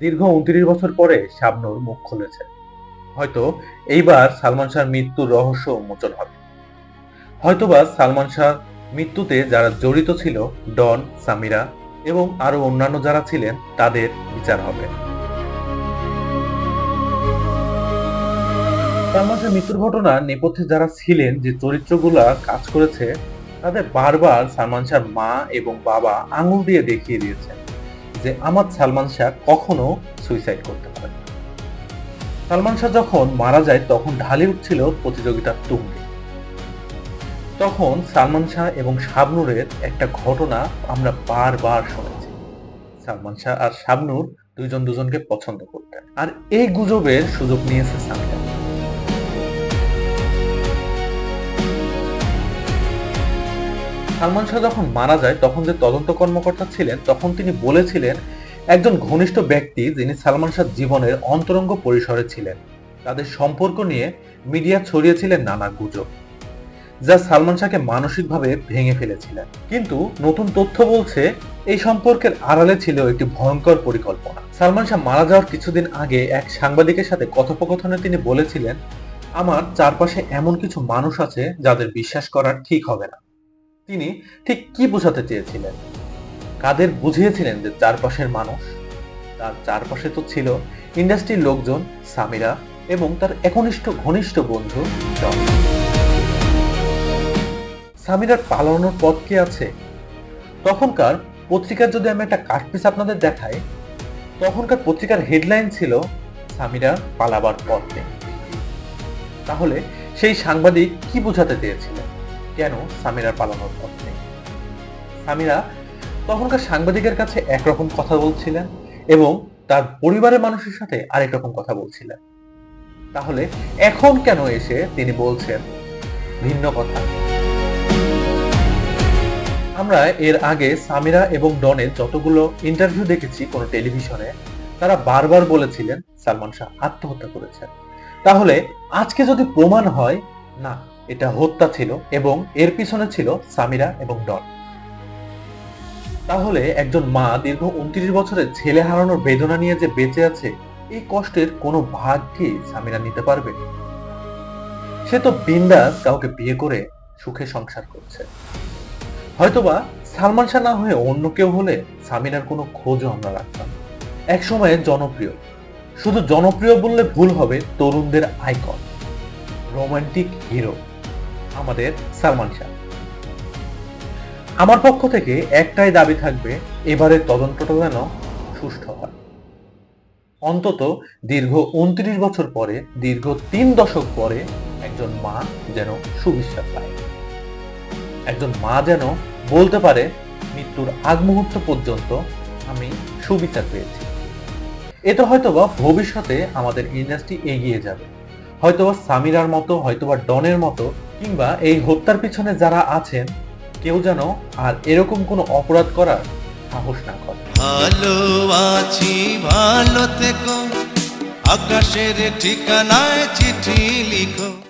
দীর্ঘ উনত্রিশ বছর পরে শাবনুর মুখ খুলেছে। হয়তো এইবার সালমান শাহর মৃত্যুর রহস্য উন্মোচন হবে। হয়তোবা সালমান শাহ মৃত্যুতে যারা জড়িত ছিল, ডন, সামিরা এবং আরও অন্যান্য যারা ছিলেন, তাদের বিচার হবে। সালমান শাহর মৃত্যুর ঘটনার নেপথ্যে যারা ছিলেন, যে চরিত্রগুলা কাজ করেছে, তাদের বারবার সালমান শাহর মা এবং বাবা আঙুল দিয়ে দেখিয়ে দিয়েছেন। যে আমার সালমান শাহ কখনো সুইসাইড করতে পারে সালমান শাহ যখন মারা যায়, তখন ঢালি উঠছিল প্রতিযোগিতার তুঙ্গে তখন সালমান শাহ এবং শাবনূরের একটা ঘটনা আমরা বারবার শুনেছি। সালমান শাহ আর শাবনূর দুইজন দুজনকে পছন্দ করতেন। আর এই গুজবের সুযোগ নিয়েছে সামিরা সালমান শাহ যখন মারা যায়, তখন যে তদন্ত কর্মকর্তা ছিলেন, তখন তিনি বলেছিলেন, একজন ঘনিষ্ঠ ব্যক্তি যিনি সালমান শাহ জীবনের অন্তরঙ্গ পরিসরে ছিলেন। তাদের সম্পর্ক নিয়ে মিডিয়া ছড়িয়েছিলেন নানা গুজব, যা সালমান শাহকে মানসিকভাবে ভেঙে ফেলেছিলেন। কিন্তু নতুন তথ্য বলছে, এই সম্পর্কের আড়ালে ছিল একটি ভয়ঙ্কর পরিকল্পনা। সালমান শাহ মারা যাওয়ার কিছুদিন আগে এক সাংবাদিকের সাথে কথোপকথনে তিনি বলেছিলেন, আমার চারপাশে এমন কিছু মানুষ আছে যাদের বিশ্বাস করা ঠিক হবে না। তিনি ঠিক কি বোঝাতে চেয়েছিলেন? কাদের বুঝিয়েছিলেন যে চারপাশের মানুষ? তার চারপাশে তো ছিল ইন্ডাস্ট্রির লোকজন, সামিরা এবং তার একনিষ্ঠ, ঘনিষ্ঠ বন্ধু জন। সামিরার পালানোর পথ কি আছে? তখনকার পত্রিকার যদি আমি একটা কাটপিস আপনাদের দেখাই, তখনকার পত্রিকার হেডলাইন ছিল, সামিরা পালাবার পথ। তাহলে সেই সাংবাদিক কি বোঝাতে চেয়েছিলেন? কেন সামিরার পালানোর পথ নেই? সামিরা তখনকার সাংবাদিকের কাছে একরকম কথা বলছিলেন এবং তার পরিবারের মানুষের সাথে আরেক রকম কথা বলছিলেন। তাহলে এখন কেন এসে তিনি বলছেন ভিন্ন কথা? আমরা এর আগে সামিরা এবং ডনের যতগুলো ইন্টারভিউ দেখেছি কোনো টেলিভিশনে, তারা বারবার বলেছিলেন সালমান শাহ আত্মহত্যা করেছেন। তাহলে আজকে যদি প্রমাণ হয়, না। এটা হত্যা ছিল এবং এর পিছনে ছিল সামিরা এবং ডন। তাহলে একজন মা দীর্ঘ উনত্রিশ বছরের ছেলে হারানোর বেদনা নিয়ে যে বেঁচে আছে, এই কষ্টের কোনো ভাগ কি সামিরা নিতে পারবে? সে তো বিন্দাস কাউকে বিয়ে করে সুখে সংসার করছে। হয়তোবা সালমান শাহ না হয়ে অন্য কেউ হলে সামিরার কোনো খোঁজও আমরা রাখতাম। এক সময়ে জনপ্রিয়। শুধু জনপ্রিয় বললে ভুল হবে তরুণদের আইকন। Romantic hero. আমাদের সালমান শাহ। আমার পক্ষ থেকে একটাই দাবি থাকবে, এবারের তদন্তটা যেন সুষ্ঠু হয়। অন্তত দীর্ঘ উনত্রিশ বছর পরে, দীর্ঘ তিন দশক পরে একজন মা যেন সুবিশ্বাস পায়। একজন মা যেন বলতে পারে, মৃত্যুর আগ মুহূর্ত পর্যন্ত আমি সুবিচার পেয়েছি। এতে হয়তোবা ভবিষ্যতে আমাদের ইন্ডাস্ট্রি এগিয়ে যাবে। হয়তোবা সামিরার মতো, হয়তোবা ডনের মতো কিংবা এই হত্যার পিছনে যারা আছেন, কেউ যেন আর এরকম কোনো অপরাধ করার সাহস না করে। ভালো আছি, ভালো থেকো। আকাশের ঠিকানায় চিঠি লিখো।